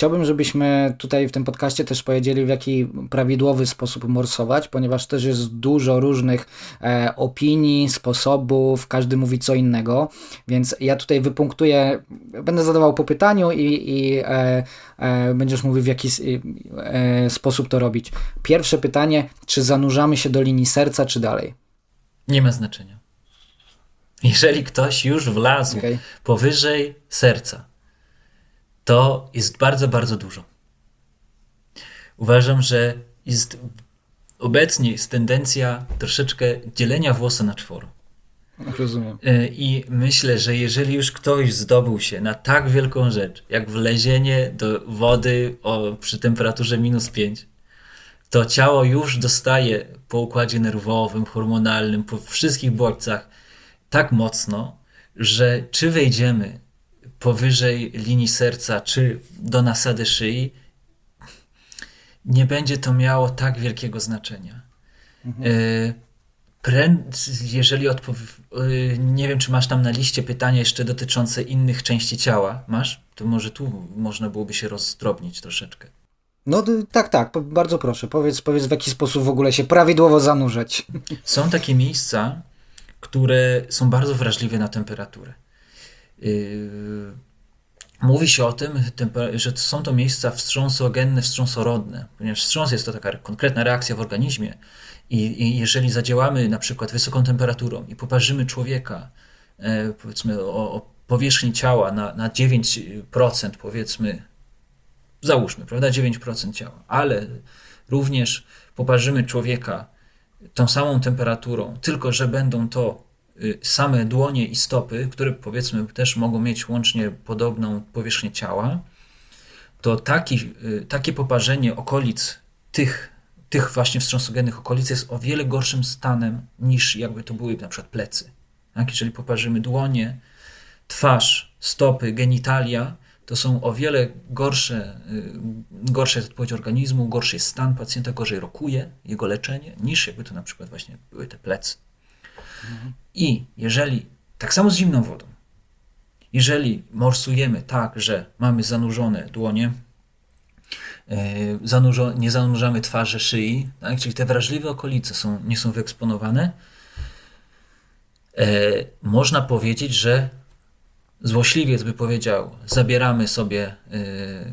chciałbym, żebyśmy tutaj w tym podcaście też powiedzieli, w jaki prawidłowy sposób morsować, ponieważ też jest dużo różnych e, opinii, sposobów, każdy mówi co innego, więc ja tutaj wypunktuję, będę zadawał po pytaniu i, i e, e, będziesz mówił w jaki e, sposób to robić. Pierwsze pytanie, czy zanurzamy się do linii serca, czy dalej? Nie ma znaczenia. Jeżeli ktoś już wlazł okay. powyżej serca, to jest bardzo, bardzo dużo. Uważam, że jest obecnie jest tendencja troszeczkę dzielenia włosa na czworo. Rozumiem. E, I myślę, że jeżeli już ktoś zdobył się na tak wielką rzecz, jak wlezienie do wody o, przy temperaturze minus 5, to ciało już dostaje po układzie nerwowym, hormonalnym, po wszystkich bodźcach tak mocno, że czy wejdziemy powyżej linii serca, czy do nasady szyi, nie będzie to miało tak wielkiego znaczenia. Mhm. jeżeli odpow- e, nie wiem, czy masz tam na liście pytania jeszcze dotyczące innych części ciała, masz? To może tu można byłoby się rozdrobnić troszeczkę. No tak, tak, bardzo proszę. Powiedz, powiedz w jaki sposób w ogóle się prawidłowo zanurzać. Są takie miejsca, które są bardzo wrażliwe na temperaturę. Yy, mówi się o tym, że są to miejsca wstrząsogenne, wstrząsorodne, ponieważ wstrząs jest to taka konkretna reakcja w organizmie i, jeżeli zadziałamy na przykład wysoką temperaturą i poparzymy człowieka, e, powiedzmy o, o powierzchni ciała na, na 9%, powiedzmy, załóżmy, prawda, 9% ciała, ale również poparzymy człowieka tą samą temperaturą, tylko że będą to same dłonie i stopy, które powiedzmy też mogą mieć łącznie podobną powierzchnię ciała, to taki, y, takie poparzenie okolic tych, tych właśnie wstrząsogennych okolic jest o wiele gorszym stanem niż jakby to były na przykład plecy. Tak? Jeżeli poparzymy dłonie, twarz, stopy, genitalia, to są o wiele gorsze, y, gorsze jest odpowiedź organizmu, gorszy jest stan pacjenta, gorzej rokuje jego leczenie, niż jakby to na przykład właśnie były te plecy. I jeżeli, tak samo z zimną wodą, jeżeli morsujemy tak, że mamy zanurzone dłonie, y, nie zanurzamy twarzy, szyi, tak, czyli te wrażliwe okolice są, nie są wyeksponowane, e, można powiedzieć, że złośliwiec by powiedział, zabieramy sobie y,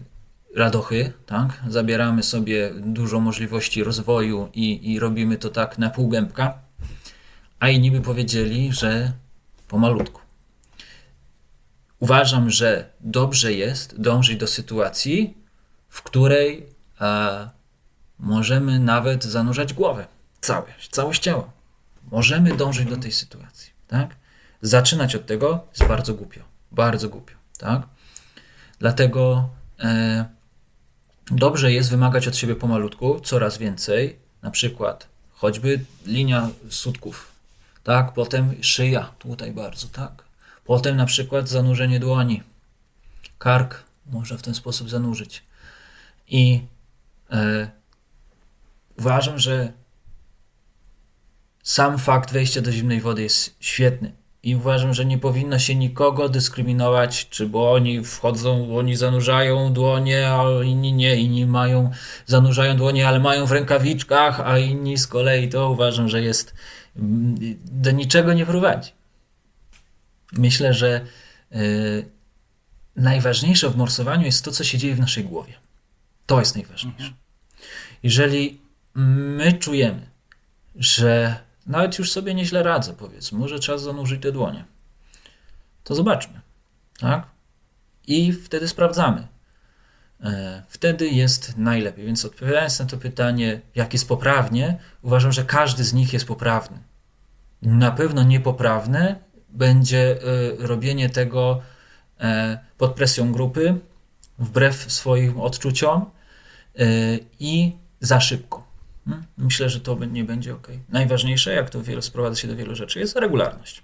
radochy, tak? zabieramy sobie dużo możliwości rozwoju i, i robimy to tak na pół gębka, a inni by powiedzieli, że pomalutku. Uważam, że dobrze jest dążyć do sytuacji, w której e, możemy nawet zanurzać głowę, całe, całość ciała. Możemy dążyć do tej sytuacji. Tak? Zaczynać od tego jest bardzo głupio. Bardzo głupio, tak? Dlatego e, dobrze jest wymagać od siebie pomalutku coraz więcej, na przykład choćby linia sutków, tak? Potem szyja, tutaj bardzo, tak? Potem na przykład zanurzenie dłoni, kark można w ten sposób zanurzyć. I e, uważam, że sam fakt wejścia do zimnej wody jest świetny. I uważam, że nie powinno się nikogo dyskryminować, czy bo oni wchodzą, oni zanurzają dłonie, a inni nie, inni mają, zanurzają dłonie, ale mają w rękawiczkach, a inni z kolei to uważam, że jest do niczego nie prowadzi. Myślę, że y, najważniejsze w morsowaniu jest to, co się dzieje w naszej głowie. To jest najważniejsze. Mhm. Jeżeli my czujemy, że nawet już sobie nieźle radzę, powiedzmy, może czas zanurzyć te dłonie. To zobaczmy, tak? I wtedy sprawdzamy. E, wtedy jest najlepiej. Więc odpowiadając na to pytanie, jak jest poprawnie, uważam, że każdy z nich jest poprawny. Na pewno niepoprawne będzie e, robienie tego e, pod presją grupy, wbrew swoim odczuciom i za szybko. Hmm? Myślę, że to nie będzie ok. Najważniejsze, jak to sprowadza się do wielu rzeczy, jest regularność.